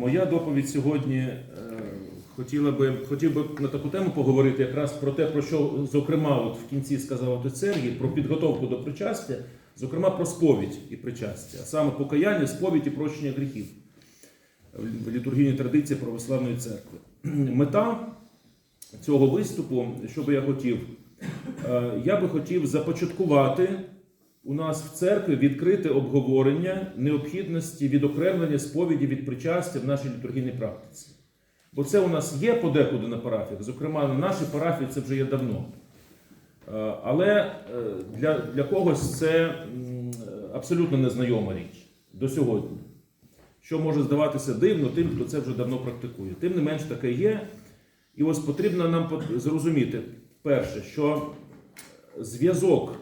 Моя доповідь сьогодні е, хотіла би, хотів би на таку тему поговорити якраз про те, про що, зокрема, от в кінці сказав отець Сергій, про підготовку до причастя, зокрема про сповідь і причастя, а саме покаяння, сповідь і прощення гріхів в літургійній традиції православної церкви. Мета цього виступу, що би я хотів, Е, я би хотів започаткувати у нас в церкві відкрите обговорення необхідності відокремлення сповіді від причастя в нашій літургійній практиці. Бо це у нас є подекуди на парафіях, зокрема на нашій парафії це вже є давно. Е, Але е, для, для когось це абсолютно незнайома річ до сьогодні. Що може здаватися дивно тим, хто це вже давно практикує. Тим не менш таке є. І ось потрібно нам зрозуміти, перше, що зв'язок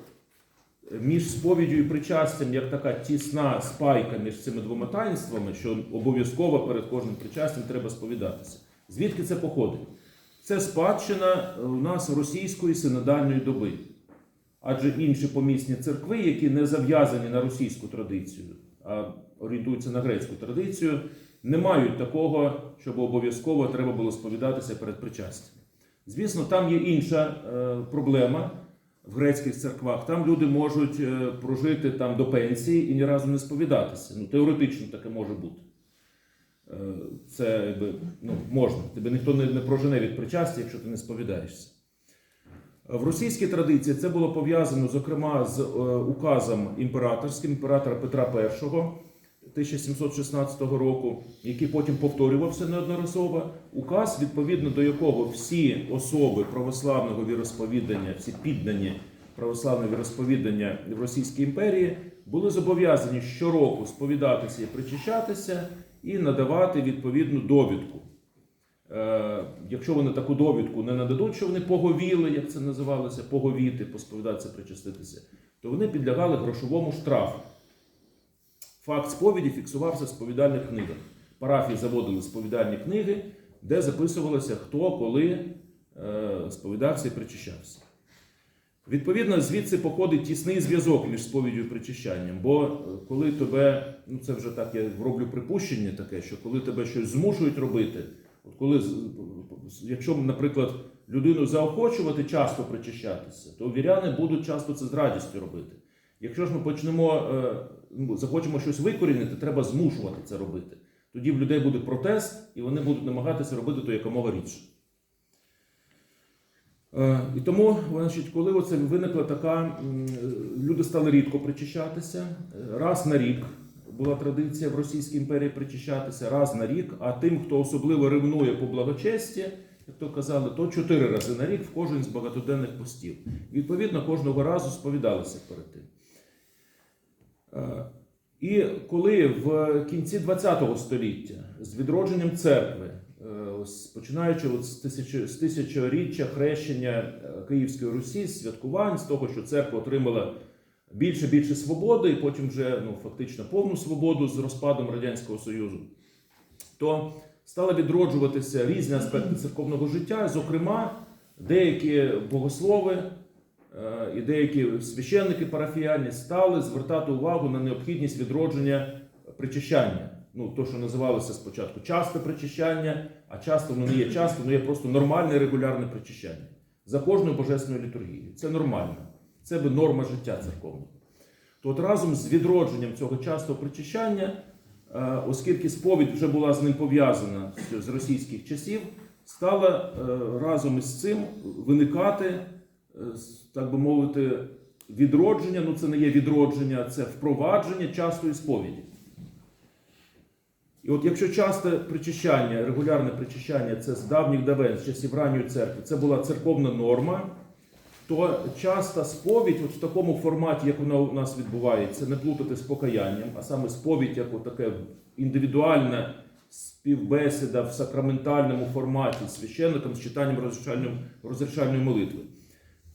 між сповіддю і причастям, як така тісна спайка між цими двома таїнствами, що обов'язково перед кожним причастям треба сповідатися. Звідки це походить? Це спадщина е, у нас російської синодальної доби. Адже інші помісні церкви, які не зав'язані на російську традицію, а орієнтуються на грецьку традицію, не мають такого, щоб обов'язково треба було сповідатися перед причастям. Звісно, там є інша е, проблема в грецьких церквах. Там люди можуть е, прожити там до пенсії і ні разу не сповідатися. Ну, теоретично таке може бути. Е, Це якби, ну, можна. Тебе ніхто не, не прожене від причастя, якщо ти не сповідаєшся. В російській традиції це було пов'язано, зокрема, з е, указом імператорським імператора Петра І 1716 року, який потім повторювався неодноразово. Указ, відповідно до якого всі особи православного віросповідання, всі піддані православного віросповідання в Російській імперії, були зобов'язані щороку сповідатися і причащатися і надавати відповідну довідку. Е, Якщо вони таку довідку не нададуть, що вони поговіли, як це називалося, поговіти, посповідатися, причаститися, то вони підлягали грошовому штрафу. Факт сповіді фіксувався в сповідальних книгах. Парафії заводили сповідальні книги, де записувалося, хто коли е, сповідався і причащався. Відповідно, звідси походить тісний зв'язок між сповіддю і причащанням. Бо е, коли тебе, ну це вже так, я роблю припущення таке, що коли тебе щось змушують робити, от коли, якщо, наприклад, людину заохочувати часто причащатися, то віряни будуть часто це з радістю робити. Якщо ж ми почнемо, е, захочемо щось викорінити, треба змушувати це робити. Тоді в людей буде протест, і вони будуть намагатися робити то якомога рідше. Е, І тому, значить, коли оце виникла така, люди стали рідко причащатися, е, раз на рік була традиція в Російській імперії причащатися, раз на рік, а тим, хто особливо ревнує по благочесті, як то казали, то чотири рази на рік в кожен з багатоденних постів. Відповідно, кожного разу сповідалися перед тим. Е, І коли в кінці ХХ століття з відродженням церкви, е, починаючи от з, тисячо, з тисячоріччя хрещення е, Київської Русі, святкувань, з того, що церква отримала більше більше свободи, і потім вже ну, фактично повну свободу з розпадом Радянського Союзу, то стали відроджуватися різні аспекти церковного життя, зокрема, деякі богослови і деякі священники парафіальні стали звертати увагу на необхідність відродження причащання. Ну, то, що називалося спочатку часте причащання, а часто воно не є часто, воно є просто нормальне регулярне причащання за кожною божественною літургією. Це нормально. Це би норма життя церковного. То от разом з відродженням цього частого причащання, е, оскільки сповідь вже була з ним пов'язана з- російських часів, стала е, разом із цим виникати, е, так би мовити, відродження. Ну, це не є відродження, це впровадження частої сповіді. І от якщо часте причащання, регулярне причащання, це з давніх давен, з часів ранньої церкви, це була церковна норма, то часта сповідь, от в такому форматі, як вона у нас відбувається, не плутати з покаянням, а саме сповідь, як таке індивідуальна співбесіда в сакраментальному форматі з священником з читанням розрішальної молитви.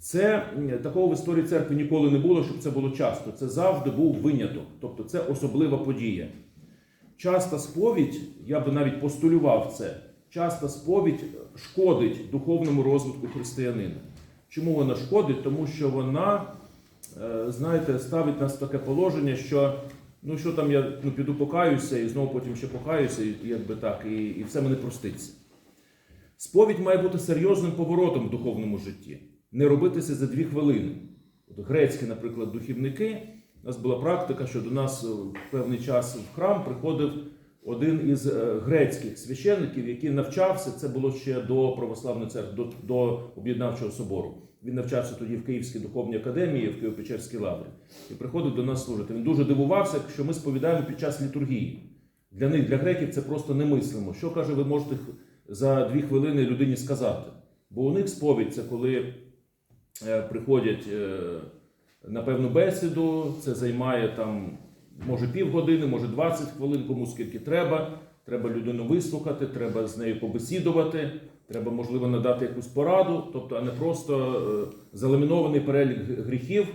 Це такого в історії церкви ніколи не було, щоб це було часто. Це завжди був виняток, тобто це особлива подія. Часта сповідь, я би навіть постулював це, часта сповідь шкодить духовному розвитку християнина. Чому вона шкодить? Тому що вона, е, знаєте, ставить нас в таке положення, що Ну що там я ну, піду покаюся і знову потім ще покаюся, і якби так, і, і все мене проститься. Сповідь має бути серйозним поворотом в духовному житті, не робитися за дві хвилини. От грецькі, наприклад, духівники, у нас була практика, що до нас е, в певний час в храм приходив один із е, грецьких священників, який навчався, це було ще до православної церкви, до, до об'єднавчого собору. Він навчався тоді в Київській духовній академії, в Києво-Печерській лаврі, і приходив до нас служити. Він дуже дивувався, що ми сповідаємо під час літургії. Для них, для греків, це просто немислимо. Що каже, ви можете за дві хвилини людині сказати? Бо у них сповідь це коли приходять е, на певну бесіду, це займає там може півгодини, може 20 хвилин, кому скільки треба. Треба людину вислухати, треба з нею побесідувати, треба, можливо, надати якусь пораду, тобто, а не просто е, заламінований перелік гріхів,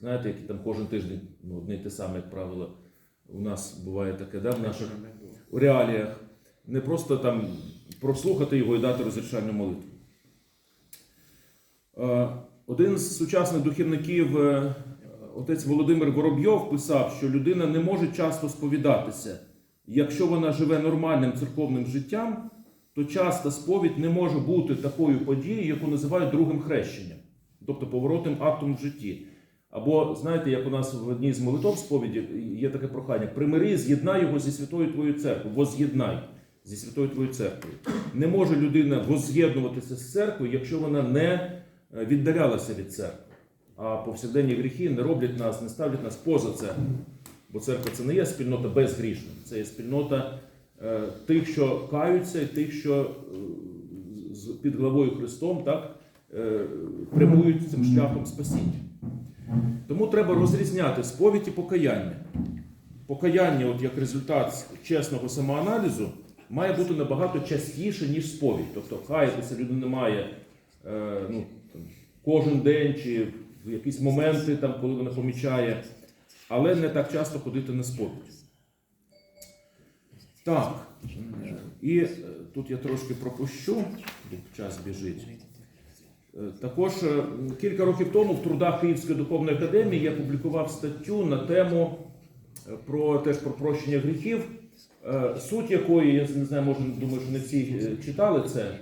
знаєте, які там кожен тиждень ну, одне й те саме, як правило, у нас буває таке, да, в наших реаліях. Не просто там прослухати його і дати розрішальну молитву. Один з сучасних духівників, е, отець Володимир Воробйов, писав, що людина не може часто сповідатися. Якщо вона живе нормальним церковним життям, то часто сповідь не може бути такою подією, яку називають другим хрещенням, тобто поворотним актом в житті. Або знаєте, як у нас в одній з молитов сповіді є таке прохання: примири, з'єднай його зі святою твоєю церквою, воз'єднай зі святою твоєю церквою. Не може людина воз'єднуватися з церквою, якщо вона не е, віддалялася від церкви. А повсякденні гріхи не роблять нас, не ставлять нас поза церквою. Бо церква це не є спільнота безгрішна, це є спільнота е, тих, що каються, і тих, що е, під главою Христом так, прямують цим шляхом спасіння. Тому треба розрізняти сповідь і покаяння. Покаяння, от як результат чесного самоаналізу, має бути набагато частіше, ніж сповідь. Тобто каятися людина має е, ну, кожен день чи в якісь моменти, там, коли вона помічає, але не так часто ходити на сповідь. Так. І е, тут я трошки пропущу, час біжить. Е, Також е, кілька років тому в трудах Київської духовної академії я публікував статтю на тему про теж про прощення гріхів, суть якої, я не знаю, може, думаю, що не всі читали це,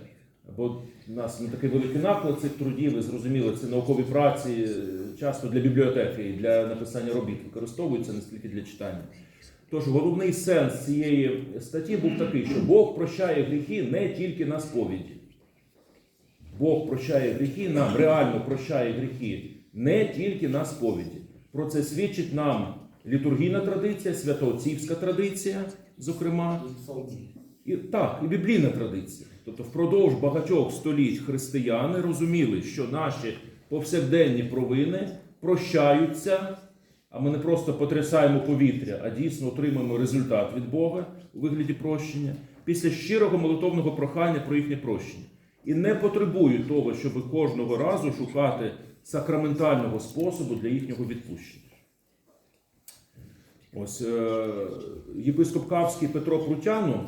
бо в нас не такий великий наклад цих трудів, ви зрозуміли, це наукові праці, е, часто для бібліотеки і для написання робіт використовуються, не стільки для читання. Тож головний сенс цієї статті був такий, що Бог прощає гріхи не тільки на сповіді. Бог прощає гріхи, нам реально прощає гріхи не тільки на сповіді. Про це свідчить нам літургійна традиція, святоотцівська традиція, зокрема, і так, і біблійна традиція. Тобто, впродовж багатьох століть християни розуміли, що наші повсякденні провини прощаються, а ми не просто потрясаємо повітря, а дійсно отримуємо результат від Бога у вигляді прощення після щирого молитовного прохання про їхнє прощення. І не потребують того, щоб кожного разу шукати сакраментального способу для їхнього відпущення. Ось е, єпископ Кавський Петро Прутяну,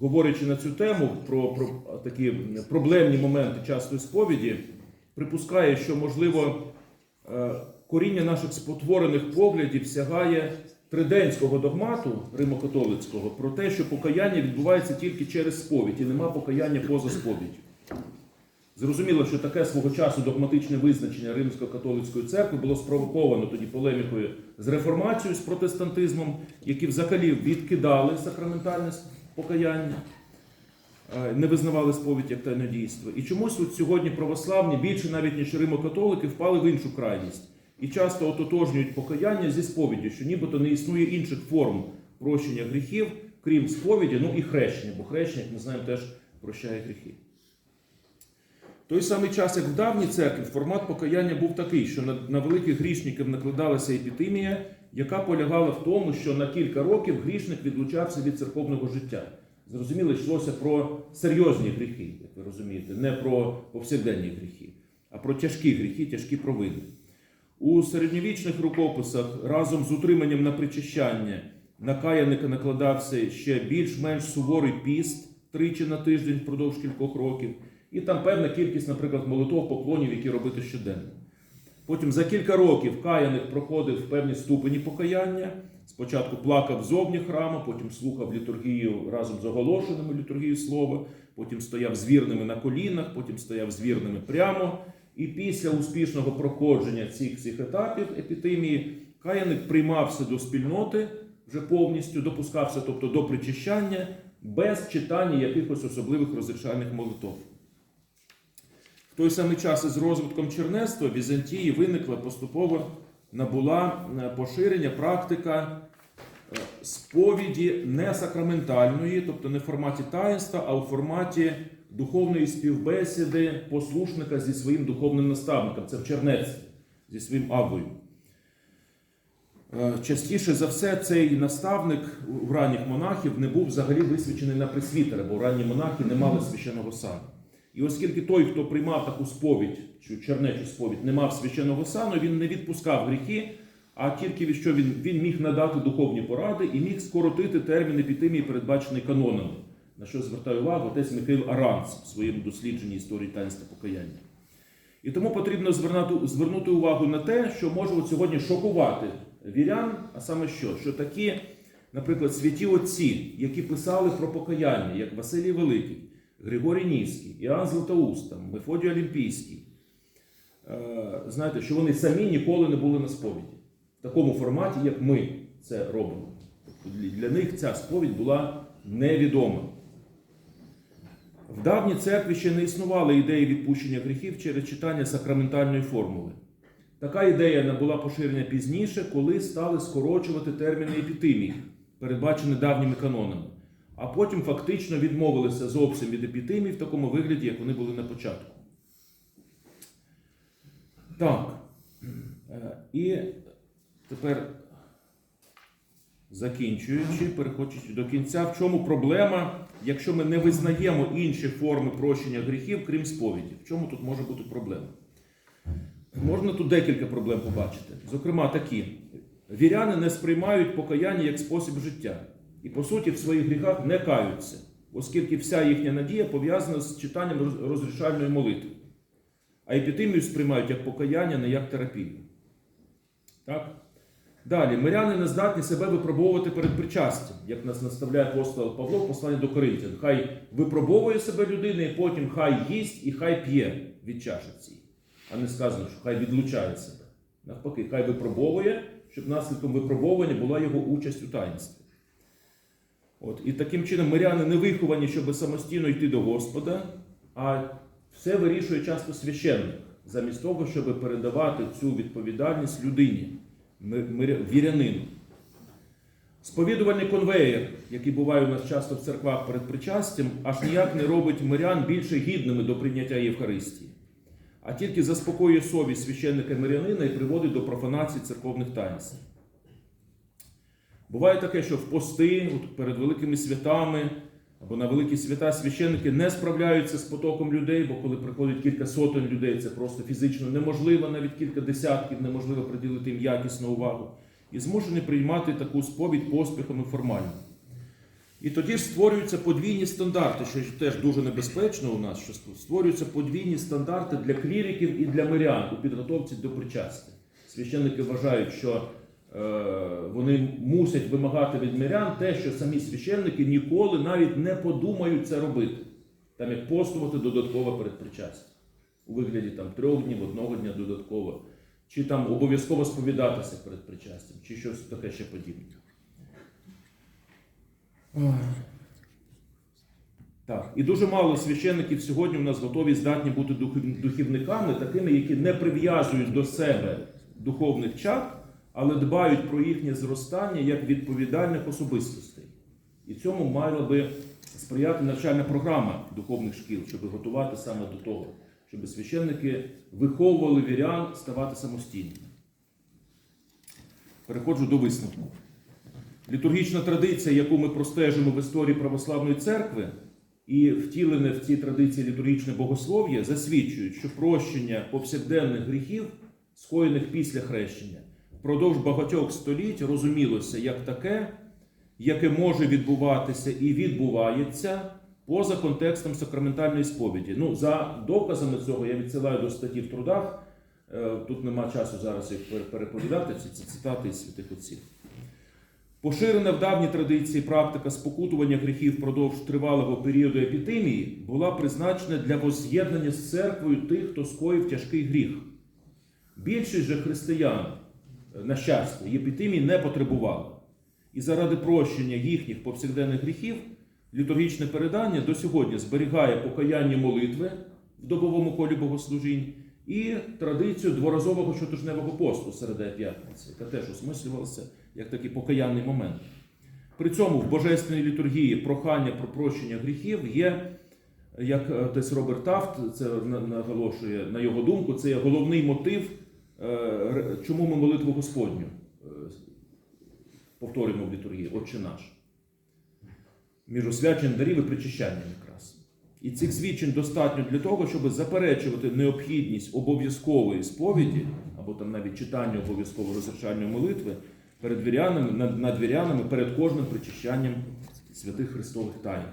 говорячи на цю тему про, про такі проблемні моменти частої сповіді, припускає, що можливо е, коріння наших спотворених поглядів сягає триденського догмату римокатолицького про те, що покаяння відбувається тільки через сповідь і нема покаяння поза сповіддю. Зрозуміло, що таке свого часу догматичне визначення Римсько-католицької церкви було спровоковано тоді полемікою з реформацією, з протестантизмом, які взагалі відкидали сакраментальне покаяння, не визнавали сповідь як тайне дійство. І чомусь от сьогодні православні, більше навіть ніж римокатолики, впали в іншу крайність і часто ототожнюють покаяння зі сповіддю, що нібито не існує інших форм прощення гріхів, крім сповіді, ну і хрещення, бо хрещення, як ми знаємо, теж прощає гріхи. Той самий час, як в давній церкві, формат покаяння був такий, що на, на великих грішників накладалася епітимія, яка полягала в тому, що на кілька років грішник відлучався від церковного життя. Зрозуміло, йшлося про серйозні гріхи, як ви розумієте, не про повсякденні гріхи, а про тяжкі гріхи, тяжкі провини. У середньовічних рукописах разом з утриманням на причащання на каяника накладався ще більш-менш суворий піст тричі на тиждень впродовж кількох років, і там певна кількість, наприклад, молитов, поклонів, які робити щоденно. Потім за кілька років каяник проходив певні ступені покаяння. Спочатку плакав зовні храму, потім слухав літургію разом з оголошеними літургією слова, потім стояв з вірними на колінах, потім стояв з вірними прямо. І після успішного проходження цих всіх етапів епітемії каяник приймався до спільноти вже повністю, допускався, тобто до причащання, без читання якихось особливих розрішальних молитов. В той самий час із розвитком чернецтва Візантії виникла поступово набула е, поширення практика е, сповіді не сакраментальної, тобто не в форматі таїнства, а у форматі духовної співбесіди послушника зі своїм духовним наставником. Це в чернецтві, зі своїм абою. Е, Частіше за все, цей наставник у ранніх монахів не був взагалі висвячений на пресвітера, бо ранні монахи не мали священного сану. І оскільки той, хто приймав таку сповідь, цю чернечу сповідь, не мав священного сану, він не відпускав гріхи, а тільки що він, він міг надати духовні поради і міг скоротити термін епітемії, передбачений канонами, на що звертає увагу отець Михайло Аранц в своєму дослідженні історії таїнства покаяння. І тому потрібно звернути, звернути увагу на те, що може сьогодні шокувати вірян, а саме що? Що такі, наприклад, святі отці, які писали про покаяння, як Василій Великий, Григорій Ніський, Іоанн Златоуст, там, Мефодій Олімпійський, е, знаєте, що вони самі ніколи не були на сповіді в такому форматі, як ми це робимо. Для- них ця сповідь була невідома. В давній церкві ще не існували ідеї відпущення гріхів через читання сакраментальної формули. Така ідея набула поширення пізніше, коли стали скорочувати терміни епітемії, передбачені давніми канонами, а потім фактично відмовилися зовсім від епітемії в такому вигляді, як вони були на початку. Так. Е, І тепер закінчуючи, переходячи до кінця, в чому проблема, якщо ми не визнаємо інші форми прощення гріхів, крім сповіді? В чому тут може бути проблема? Можна тут декілька проблем побачити. Зокрема, такі: віряни не сприймають покаяння як спосіб життя і, по суті, в своїх гріхах не каються, оскільки вся їхня надія пов'язана з читанням розрішальної молитви. А епітемію сприймають як покаяння, не як терапію. Так? Далі, миряни не здатні себе випробовувати перед причастям, як нас наставляє апостол Павло в посланні до Коринтян. Хай випробовує себе людина, і потім хай їсть і хай п'є від чаші цій. А не сказано, що хай відлучає себе. Навпаки, хай випробовує, щоб наслідком випробовування була його участь у таїнстві. От, і таким чином миряни не виховані, щоб самостійно йти до Господа, а все вирішує часто священник, замість того, щоб передавати цю відповідальність людині, вірянину. Сповідувальний конвеєр, який буває у нас часто в церквах перед причастям, аж ніяк не робить мирян більше гідними до прийняття Євхаристії, а тільки заспокоює совість священника мирянина і приводить до профанації церковних таїнств. Буває таке, що в пости, от перед великими святами або на великі свята священники не справляються з потоком людей, бо коли приходить кілька сотень людей, це просто фізично неможливо, навіть кілька десятків неможливо приділити їм якісну увагу. І змушені приймати таку сповідь поспіхом і формально. І тоді ж створюються подвійні стандарти, що теж дуже небезпечно у нас, що створюються подвійні стандарти для кліриків і для мирян у підготовці до причастя. Священники вважають, що е, вони мусять вимагати від мирян те, що самі священники ніколи навіть не подумають це робити. Там як постувати додатково перед причастям. У вигляді там трьох днів, одного дня додатково. Чи там обов'язково сповідатися перед причастям, чи щось таке ще подібне. Так, і дуже мало священників сьогодні у нас готові здатні бути духівниками, такими, які не прив'язують до себе духовних чад, але дбають про їхнє зростання як відповідальних особистостей. І цьому мала би сприяти навчальна програма духовних шкіл, щоб готувати саме до того, щоб священники виховували вірян ставати самостійними. Переходжу до висновку. Літургічна традиція, яку ми простежимо в історії православної церкви, і втілене в цій традиції літургічне богослов'я, засвідчують, що прощення повсякденних гріхів, скоєних після хрещення, впродовж багатьох століть розумілося як таке, яке може відбуватися і відбувається поза контекстом сакраментальної сповіді. Ну, за доказами цього я відсилаю до статті в трудах Е, Тут нема часу зараз їх переповідати, ці, цитати із святих отців. Поширена в давній традиції практика спокутування гріхів впродовж тривалого періоду епідемії була призначена для воз'єднання з церквою тих, хто скоїв тяжкий гріх. Більшість же християн, на щастя, епідемії не потребували. І заради прощення їхніх повсякденних гріхів літургічне передання до сьогодні зберігає покаянні молитви в добовому колі богослужінь і традицію дворазового щотижневого посту середа п'ятниці, яка теж осмислювалася як такий покаянний момент. При цьому в божественній літургії прохання про прощення гріхів є, як отець Роберт Тафт це наголошує, на його думку, це є головний мотив, чому ми молитву Господню е, повторюємо в літургії, Отче наш. Між освяченням дарів і причащанням якраз. І цих свідчень достатньо для того, щоб заперечувати необхідність обов'язкової сповіді, або там навіть читання обов'язково розрішальної молитви перед вірянами, над, над вірянами перед кожним причащанням святих Христових тайн.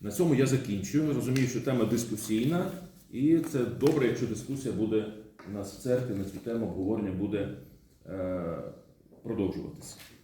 На цьому я закінчую. Розумію, що тема дискусійна, і це добре, якщо дискусія буде у нас в церкві на цю тему обговорення буде е, продовжуватися.